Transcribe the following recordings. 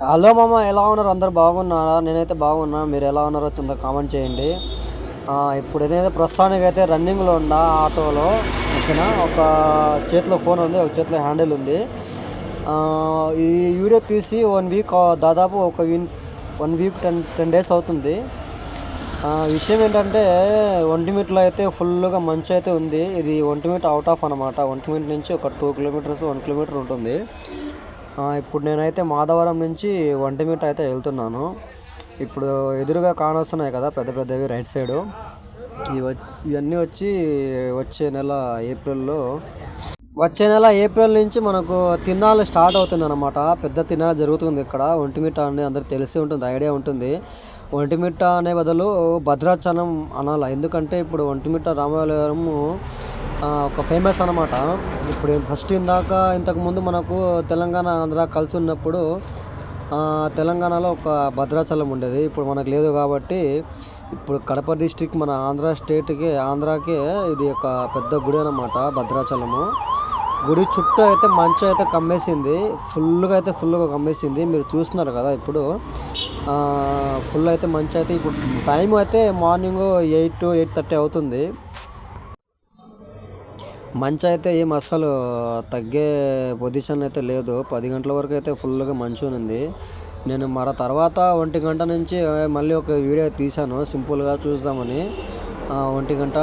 Hello మామ ఎలా ఉన్నారు? అందరు బాగున్నారా? నేనైతే బాగున్నా. మీరు ఎలా ఉన్నారో కింద కామెంట్ చేయండి. ఇప్పుడు నేనైతే ప్రస్తుతానికి అయితే రన్నింగ్లో ఉన్నా ఆటోలో. ఓకేనా? ఒక చేతిలో ఫోన్ ఉంది ఒక చేతిలో హ్యాండిల్ ఉంది. ఈ వీడియో తీసి వన్ వీక్ దాదాపు ఒక Wien one week ten ten days అవుతుంది. విషయం ఏంటంటే ఒంటిమిట్లో అయితే ఫుల్గా మంచు అయితే ఉంది. ఇది ఒంటిమిట్ అవుట్ ఆఫ్ అనమాట ఒంటిమిట్ నుంచి ఒక టూ కిలోమీటర్స్ వన్ కిలోమీటర్ ఉంటుంది. ఇప్పుడు నేనైతే మాధవరం నుంచి ఒంటిమిట్ అయితే వెళ్తున్నాను. ఇప్పుడు ఎదురుగా కానొస్తున్నాయి కదా పెద్ద పెద్దవి రైట్ సైడు. ఇవన్నీ వచ్చి వచ్చే నెల ఏప్రిల్లో వచ్చే నెల ఏప్రిల్ నుంచి మనకు తిన్నాలు స్టార్ట్ అవుతుంది అనమాట పెద్ద తిన్నాలు జరుగుతుంది ఇక్కడ. ఒంటిమిట్ట అని అందరికి తెలిసి ఉంటుంది ఐడియా ఉంటుంది. ఒంటిమిట్ట అనే బదులు భద్రాచలం అనాలి. ఎందుకంటే ఇప్పుడు ఒంటిమిట్ట రామాలయము ఒక ఫేమస్ అనమాట ఇప్పుడు ఫస్ట్ ఇందాక ఇంతకుముందు మనకు తెలంగాణ ఆంధ్ర కలిసి ఉన్నప్పుడు తెలంగాణలో ఒక భద్రాచలం ఉండేది. ఇప్పుడు మనకు లేదు కాబట్టి ఇప్పుడు కడప డిస్టిక్ మన ఆంధ్ర స్టేట్కి ఆంధ్రాకే ఇది ఒక పెద్ద గుడి అనమాట భద్రాచలము. గుడి చుట్టూ అయితే మంచు అయితే కమ్మేసింది. ఫుల్గా అయితే ఫుల్గా కమ్మేసింది. మీరు చూస్తున్నారు కదా ఇప్పుడు. ఫుల్ అయితే మంచి అయితే ఇప్పుడు టైం అయితే మార్నింగ్ ఎయిట్ ఎయిట్ థర్టీ అవుతుంది. మంచి అయితే ఏం అస్సలు తగ్గే పొజిషన్ అయితే లేదు. పది గంటల వరకు అయితే ఫుల్గా మంచి ఉంది నేను మర తర్వాత ఒంటి గంట నుంచి మళ్ళీ ఒక వీడియో తీశాను. సింపుల్గా చూద్దామని. ఒంటి గంట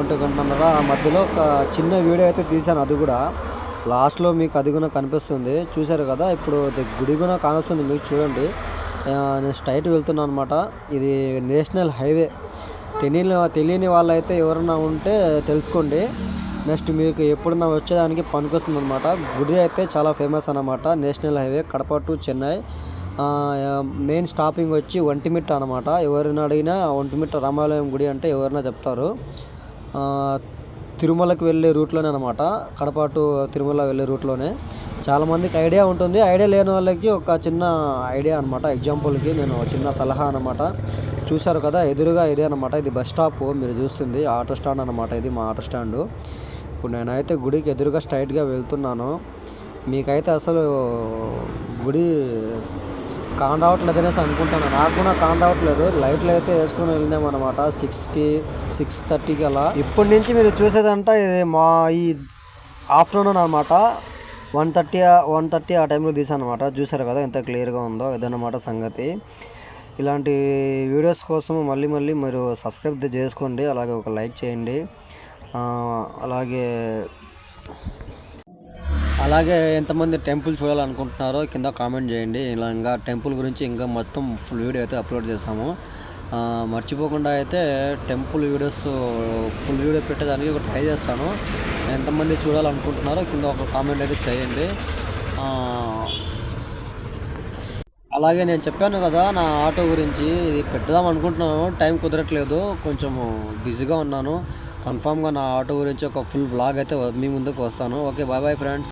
ఒంటి గంటన్నర ఆ మధ్యలో ఒక చిన్న వీడియో అయితే తీశాను అది కూడా. లాస్ట్లో మీకు అది కూడా కనిపిస్తుంది. చూశారు కదా ఇప్పుడు గుడి కూడా కానొస్తుంది మీకు చూడండి. నేను స్ట్రైట్ వెళ్తున్నాను అనమాట ఇది నేషనల్ హైవే. తెలియని తెలియని వాళ్ళైతే ఎవరైనా ఉంటే తెలుసుకోండి. నెక్స్ట్ మీకు ఎప్పుడన్నా వచ్చేదానికి పనికొస్తుంది అనమాట గుడి అయితే చాలా ఫేమస్ అనమాట national highway Kadapa to Chennai. Main stopping వచ్చి ఒంటిమిట్ట అనమాట ఎవరిని అడిగినా ఒంటిమిట్ట రామాలయం గుడి అంటే ఎవరైనా చెప్తారు. తిరుమలకు వెళ్ళే రూట్లోనే అనమాట కడప టు తిరుమల వెళ్ళే రూట్లోనే. చాలామందికి ఐడియా ఉంటుంది. ఐడియా లేని వాళ్ళకి ఒక చిన్న ఐడియా అనమాట ఎగ్జాంపుల్కి నేను చిన్న సలహా అనమాట చూశారు కదా ఎదురుగా ఇదే అనమాట ఇది బస్ స్టాప్ మీరు చూస్తుంది. ఆటో స్టాండ్ అనమాట ఇది మా ఆటో స్టాండ్. ఇప్పుడు నేనైతే గుడికి ఎదురుగా స్ట్రైట్గా వెళ్తున్నాను. మీకైతే అసలు గుడి కాన్ రావట్లేదు అనేసి అనుకుంటాను. నాకు కూడా కాన్ రావట్లేదు. లైట్లు అయితే వేసుకొని వెళ్ళినాం అనమాట సిక్స్కి సిక్స్ థర్టీకి అలా. ఇప్పటి నుంచి మీరు చూసేదంటే ఇది మా ఈ ఆఫ్టర్నూన్ అనమాట వన్ థర్టీ వన్ థర్టీ ఆ టైంలో తీసాను అనమాట చూసారు కదా ఎంత క్లియర్గా ఉందో ఇదన్నమాట సంగతి. ఇలాంటి వీడియోస్ కోసం మళ్ళీ మళ్ళీ మీరు సబ్స్క్రైబ్ చేసుకోండి అలాగే ఒక లైక్ చేయండి. అలాగే అలాగే ఎంతమంది టెంపుల్ చూడాలనుకుంటున్నారో కింద కామెంట్ చేయండి. ఇలా ఇంకా టెంపుల్ గురించి ఇంకా మొత్తం ఫుల్ వీడియో అయితే అప్లోడ్ చేసాము మర్చిపోకుండా అయితే టెంపుల్ వీడియోస్ ఫుల్ వీడియో పెట్టడానికి ఒక ట్రై చేస్తాను. ఎంతమంది చూడాలనుకుంటున్నారో కింద ఒక కామెంట్ అయితే చేయండి. అలాగే నేను చెప్పాను కదా నా ఆటో గురించి ఇది పెట్టుదాం అనుకుంటున్నాను. టైం కుదరట్లేదు కొంచెం బిజీగా ఉన్నాను. కన్ఫామ్గా నా ఆటో గురించి ఒక ఫుల్ వ్లాగ్ అయితే మీ ముందుకు వస్తాను. Okay bye bye friends.